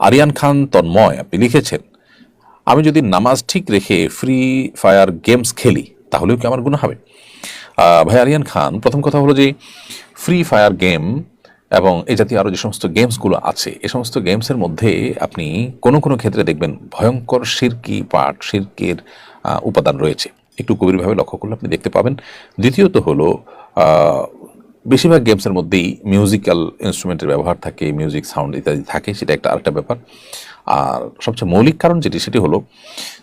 আরিয়ান খান তন্ময় আপনি লিখেছেন, আমি যদি নামাজ ঠিক রেখে ফ্রি ফায়ার গেমস খেলি, তাহলেও কি আমার গুণ হবে? ভাই আরিয়ান খান, প্রথম কথা হলো যে ফ্রি ফায়ার গেম এবং এই জাতীয় আরও যে সমস্ত গেমসগুলো আছে, এ সমস্ত গেমসের মধ্যে আপনি কোনো কোনো ক্ষেত্রে দেখবেন ভয়ঙ্কর শিরকি পাঠ শিরকের উপাদান রয়েছে। একটু গভীরভাবে লক্ষ্য করলে আপনি দেখতে পাবেন। দ্বিতীয়ত হলো বেশিরভাগ গেমসের মধ্যেই মিউজিক্যাল ইনস্ট্রুমেন্টের ব্যবহার থাকে মিউজিক সাউন্ড ইত্যাদি থাকে সেটা একটা আরেকটা ব্যাপার। আর সবচেয়ে মৌলিক কারণ যেটি সেটি হলো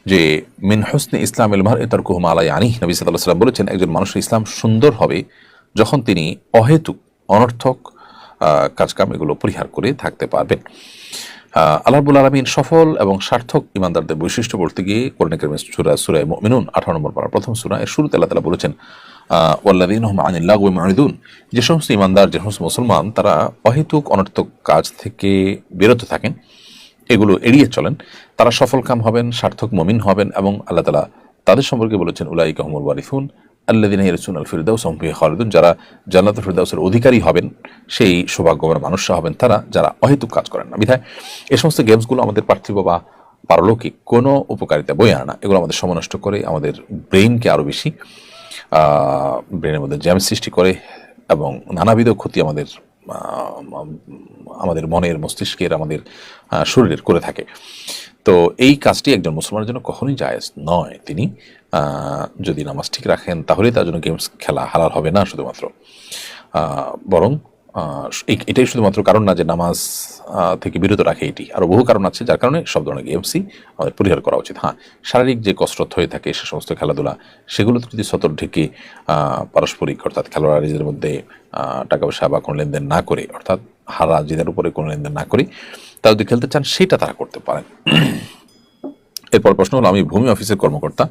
যে মিন হোসনে ইসলাম ইলমার এতার কুহমা আলাই আনি নবী সাল্লাহ সাল্লাম বলেছেন একজন মানুষের ইসলাম সুন্দর হবে যখন তিনি অহেতুক অনর্থক কাজকাম এগুলো পরিহার করে থাকতে পারবেন। আহ, আল্লাহ আলমিন সফল এবং সার্থক ইমানদারদের বৈশিষ্ট্য বলতে গিয়ে কোরআন কারিমের সুরা সুরায় মিনুন আঠারো নম্বর পারা প্রথম সুরা এর শুরুতে আল্লাহ তালা বলেছেন হুম আনিল্লাহ ওয়া যে সমস্ত ইমানদার, যে সমস্ত মুসলমান, তারা অহেতুক, অনর্থক কাজ থেকে বিরত থাকেন, এগুলো এড়িয়ে চলেন। তারা সফল কাম হবেন, সার্থক মমিন হবেন এবং আল্লাহ তালা তাদের সম্পর্কে বলেছেন উলাই কাহমুল ওয়ারিফুন আল্লাদিন ইরসুন আল ফিরদাউস সম্পিয়া খালিদুন। যারা জান্নাত ফিরদাউসের অধিকারী হবেন, সেই সৌভাগ্যবান মানুষরা হবেন তারা, যারা অহেতুক কাজ করেন না। বিধায় এ সমস্ত গেমসগুলো আমাদের পার্থিব বা পারলৌকিক কোনো উপকারিতা বই আনা এগুলো আমাদের সময় নষ্ট করে আমাদের ব্রেইনকে আরও বেশি ব্রেনের মধ্যে জ্যাম সৃষ্টি করে এবং নানাবিধ ক্ষতি আমাদের আমাদের মনের মস্তিষ্কের, আমাদের শরীরের করে থাকে। তো এই কাজটি একজন মুসলমানের জন্য কখনোই জায়েজ নয়। তিনি যদি নামাজ ঠিক রাখেন, তাহলেই তার জন্য গেমস খেলা হালাল হবে না শুধুমাত্র। বরং এটাই শুধুমাত্র কারণ না যে নামাজ থেকে বিরত রাখে এটি। আরও বহু কারণ আছে যার কারণে সব ধরনের গেমসই আমাদের পরিহার করা উচিত। হ্যাঁ শারীরিক যে কসরত হয়ে থাকে সে সমস্ত খেলাধুলা, সেগুলো যদি সতর ঢেকে পারস্পরিক অর্থাৎ খেলোয়াড় নিজেদের মধ্যে টাকা পয়সা বা কোনো লেনদেন না করে, অর্থাৎ হারা জিদের উপরে কোনো লেনদেন না করে, তারা যদি খেলতে চান, সেটা তারা করতে পারেন। এরপর প্রশ্ন হলো, আমি ভূমি অফিসের কর্মকর্তা।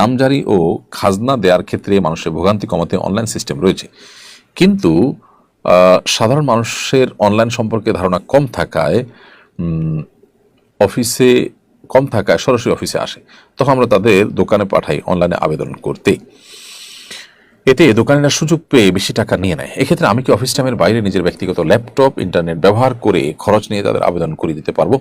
নামজারি ও খাজনা দেওয়ার ক্ষেত্রে মানুষের ভোগান্তি কমাতে অনলাইন সিস্টেম রয়েছে। কিন্তু সাধারণ মানুষের অনলাইন সম্পর্কে ধারণা কম থাকায় অফিসে কম থাকায় সরাসরি অফিসে আসে। তখন আমরা তাদের দোকানে পাঠাই অনলাইনে আবেদন করতে এতে দোকানিরা সুযোগ পেয়ে বেশি টাকা নিয়ে নেয়। এক্ষেত্রে আমি কি অফিস টাইমের বাইরে নিজের ব্যক্তিগত ল্যাপটপ ইন্টারনেট ব্যবহার করে খরচ নিয়ে তাদের আবেদন করে দিতে পারব?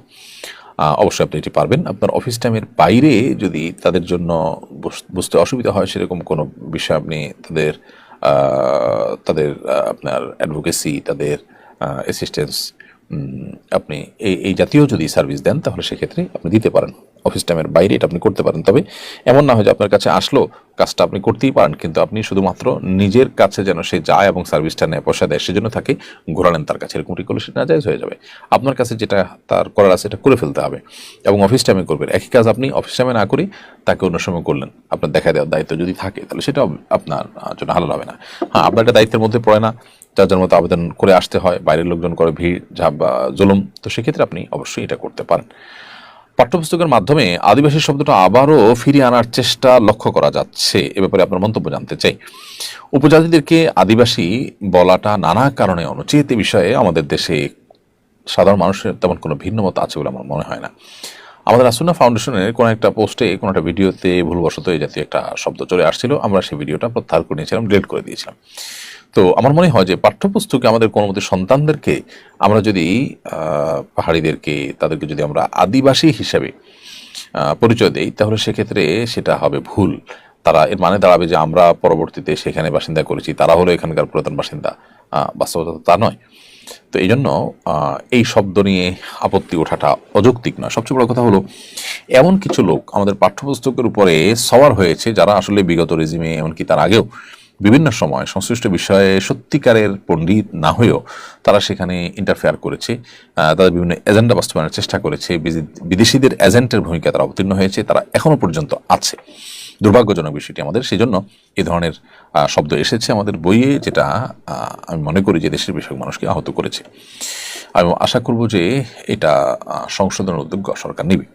অবশ্যই আপনি এটি পারবেন। আপনার অফিস টাইমের বাইরে যদি তাদের জন্য বুঝ- বুঝতে অসুবিধা হয়, সেরকম কোনো বিষয় আপনি তাদের তাদের আপনার অ্যাডভোকেসি তাদের অ্যাসিস্ট্যান্স আপনি এই এই জাতীয় যদি সার্ভিস দেন, তাহলে সেক্ষেত্রে আপনি দিতে পারেন। অফিস টাইমের বাইরে এটা আপনি করতে পারেন। তবে এমন না হয় যে আপনার কাছে আসলো, কাজটা আপনি করতেই পারেন, কিন্তু আপনি শুধুমাত্র নিজের কাছে যেন সে যায় এবং সার্ভিসটা নেয়, পয়সা দেয়, সেজন্য তাকে ঘোরালেন তার কাছে। এরকমটি করলে সেটা নাজায়জ হয়ে যাবে। আপনার কাছে যেটা তার করার আছে এটা করে ফেলতে হবে এবং অফিস টাইমে করবেন। একই কাজ আপনি অফিস টাইমে না করে তাকে অন্য সময় করলেন। আপনার দেখা দেওয়ার দায়িত্ব যদি থাকে, তাহলে সেটা আপনার জন্য হালাল হবে না। হ্যাঁ আপনার একটা দায়িত্বের মধ্যে পড়ে না। যার জন্য মতো আবেদন করে আসতে হয়। বাইরের লোকজন করে ভিড়, ঝাপ বা জুলুম। তো সেক্ষেত্রে আপনি অবশ্যই এটা করতে পারেন। পাঠ্যপুস্তকের মাধ্যমে আদিবাসী শব্দটা আবারও ফিরিয়ে আনার চেষ্টা লক্ষ্য করা যাচ্ছে। এ ব্যাপারে আপনার মন্তব্য জানতে চাই। উপজাতিদেরকে আদিবাসী বলাটা নানা কারণে অনুচিত। এ বিষয়ে আমাদের দেশে সাধারণ মানুষের তেমন কোনো ভিন্ন মত আছে বলে আমার মনে হয় না। আমাদের আসুনা ফাউন্ডেশনের কোনো একটা পোস্টে, কোনো একটা ভিডিওতে ভুলবশত এই জাতীয় একটা শব্দ চলে আসছিল। আমরা সেই ভিডিওটা প্রত্যাহার করে নিয়েছিলাম, ডিলিট করে দিয়েছিলাম। তো আমার মনে হয় যে পাঠ্যপুস্তকে আমাদের কোনো মতে সন্তানদেরকে আমরা যদি পাহাড়িদেরকে, তাদেরকে যদি আমরা আদিবাসী হিসাবে পরিচয় দেই, তাহলে সেক্ষেত্রে সেটা হবে ভুল। তারা এর মানে দাঁড়াবে যে আমরা পরবর্তীতে সেখানে বাসিন্দা করেছি, তারা হলো এখানকার পুরাতন বাসিন্দা। বাস্তবতা তা নয়। তো এই জন্য এই শব্দ নিয়ে আপত্তি ওঠাটা অযৌক্তিক নয়। সবচেয়ে বড় কথা হলো, এমন কিছু লোক আমাদের পাঠ্যপুস্তকের উপরে সওয়ার হয়েছে যারা আসলে বিগত রেজিমে, এমনকি তার আগেও বিভিন্ন সময় সংশ্লিষ্ট বিষয়ে সত্যিকারের পণ্ডিত না হয়েও তারা সেখানে ইন্টারফেয়ার করেছে। তাদের বিভিন্ন এজেন্ডা বাস্তবায়নের চেষ্টা করেছে। বিদেশিদের এজেন্টের ভূমিকা তারা অবতীর্ণ হয়েছে। তারা এখনও পর্যন্ত আছে। দুর্ভাগ্যজনক বিষয়টি আমাদের। সেই জন্য এ ধরনের শব্দ এসেছে আমাদের বইয়ে, যেটা আমি মনে করি যে দেশের বেশিরভাগ মানুষকে আহত করেছে। আমি আশা করব যে এটা সংশোধনের উদ্যোগ সরকার নেবে।